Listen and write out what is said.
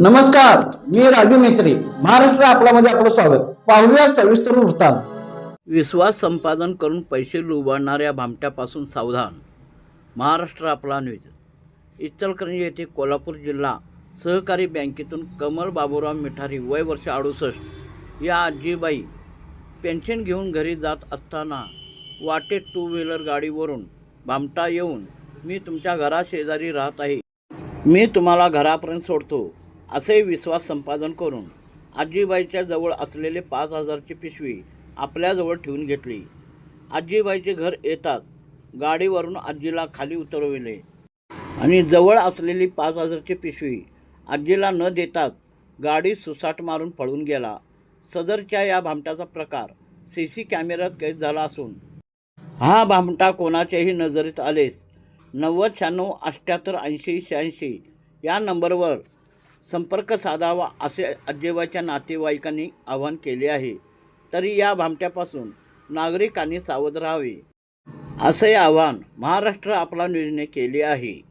नमस्कार मी राजू मेत्री महाराष्ट्र आपल्यामध्ये आपलं स्वागत. पाहूया सविस्तर वृत्तांत. विश्वास संपादन करून पैसे लुबाडणाऱ्या भामट्यापासून सावधान. महाराष्ट्र आपला न्यूज. इचलकरंजी येथे कोल्हापूर जिल्हा सहकारी बँकेतून कमल बाबूराव मिठारी वय वर्ष अडुसष्ट. या आजीबाई पेन्शन घेऊन घरी जात असताना वाटेत टू व्हीलर गाडीवरून भामटा येऊन मी तुमच्या घराशेजारी राहत आहे. मी तुम्हाला घरापर्यंत सोडतो. असे विश्वास संपादन करून आजीबाईच्या जवळ असलेले पाच हजारची पिशवी आपल्याजवळ ठेवून घेतली. आजीबाईचे घर येताच गाडीवरून आजीला खाली उतरविले. आणि जवळ असलेली पाच हजारची पिशवी आजीला न देताच गाडी सुसाट मारून पळून गेला. सदरच्या या भामटाचा प्रकार सी सी कॅमेऱ्यात कैद झाला असून हा भामटा कोणाच्याही नजरेत आलेस नव्वद शहाण्णव अठ्ठ्याहत्तर ऐंशी शहाऐंशी या नंबरवर संपर्क साधावा असे अजेबाच्या नातेवाईकांनी आवाहन केले आहे. तरी या भामट्यापासून नागरिकांनी सावध राहावे. असे आवाहन महाराष्ट्र आपला न्यूजने केले आहे.